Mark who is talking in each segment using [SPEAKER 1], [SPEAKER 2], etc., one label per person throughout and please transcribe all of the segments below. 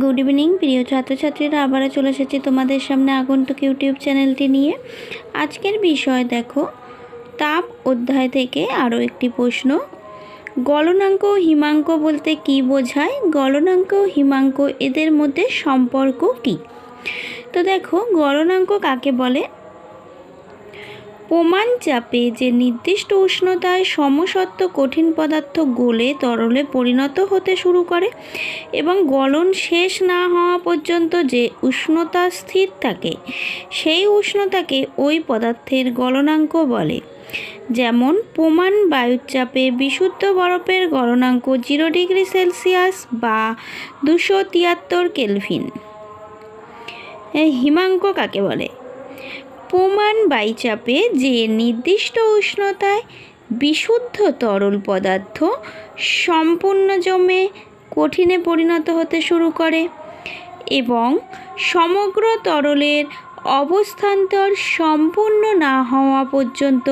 [SPEAKER 1] Good evening প্রিয় ছাত্রছাত্রীরা। আবারও চলে এসেছি তোমাদের সামনে আগন্তুক ইউটিউব চ্যানেলটি নিয়ে। আজকের বিষয় দেখো, তাপ অধ্যায় থেকে আরও একটি প্রশ্ন। গলনাঙ্ক হিমাঙ্ক বলতে কি বোঝায়? গলনাঙ্ক হিমাঙ্ক এদের মধ্যে সম্পর্ক কি? তো দেখো, গলনাঙ্ক কাকে বলে? প্রমাণ চাপে যে নির্দিষ্ট উষ্ণতায় সমসত্ব কঠিন পদার্থ গলে তরলে পরিণত হতে শুরু করে এবং গলন শেষ না হওয়া পর্যন্ত যে উষ্ণতা স্থির থাকে, সেই উষ্ণতাকে ওই পদার্থের গলনাঙ্ক বলে। যেমন প্রমাণ বায়ুর চাপে বিশুদ্ধ বরফের গলনাঙ্ক জিরো ডিগ্রি সেলসিয়াস বা দুশো তিয়াত্তর কেলভিন। হিমাঙ্ক কাকে বলে? প্রমাণ বায়ুচাপে যে নির্দিষ্ট উষ্ণতায় বিশুদ্ধ তরল পদার্থ সম্পূর্ণ জমে কঠিনে পরিণত হতে শুরু করে এবং সমগ্র তরলের অবস্থান্তর সম্পূর্ণ না হওয়া পর্যন্ত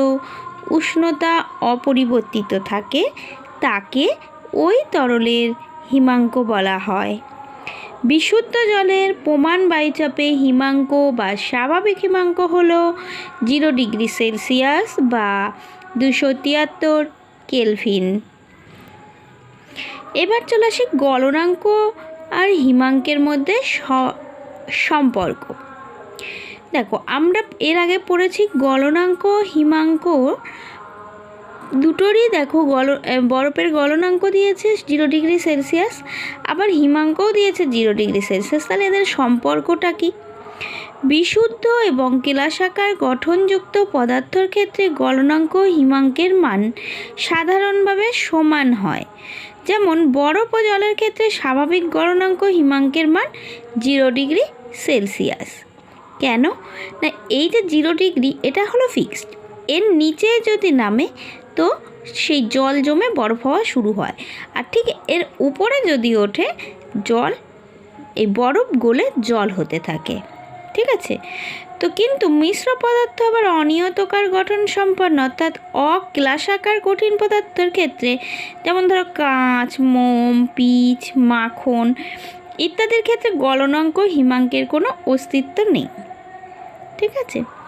[SPEAKER 1] উষ্ণতা অপরিবর্তিত থাকে, তাকে ওই তরলের হিমাঙ্ক বলা হয়। বিশুদ্ধ জলের প্রমাণ বায়ুচাপে হিমাঙ্ক বা স্বাভাবিক হিমাঙ্ক হল জিরো ডিগ্রি সেলসিয়াস বা দুশো তিয়াত্তর কেলভিন। এবার চলে আসি গলনাঙ্ক আর হিমাঙ্কের মধ্যে সম্পর্ক। দেখো, আমরা এর আগে পড়েছি গলনাঙ্ক, হিমাঙ্ক দুটোরই দেখো গল বরফের গলনাঙ্ক দিয়েছে জিরো ডিগ্রি সেলসিয়াস আবার হিমাঙ্কও দিয়েছে জিরো ডিগ্রি সেলসিয়াস তাহলে এদের সম্পর্কটা কি? বিশুদ্ধ এবং কেলাসাকার গঠনযুক্ত পদার্থর ক্ষেত্রে গলনাঙ্ক হিমাঙ্কের মান সাধারণভাবে সমান হয়। যেমন, বরফ ও জলের ক্ষেত্রে স্বাভাবিক গলনাঙ্ক হিমাঙ্কের মান জিরো ডিগ্রি সেলসিয়াস কেন? না, এই যে জিরো ডিগ্রি এটা হলো ফিক্সড এর নিচে যদি নামে তো সেই জল জমে বরফ হওয়া শুরু হয়। আর ঠিক এর উপরে যদি ওঠে, জল, এই বরফ গলে জল হতে থাকে। ঠিক আছে? তো কিন্তু মিশ্র পদার্থ আবার অনিয়তকার গঠন সম্পন্ন, অর্থাৎ অক্লাসাকার কঠিন পদার্থের ক্ষেত্রে, যেমন ধরো কাঁচ, মোম, পিচ, মাখন ইত্যাদির ক্ষেত্রে গলনাঙ্ক হিমাঙ্কের কোনো অস্তিত্ব নেই। ঠিক আছে?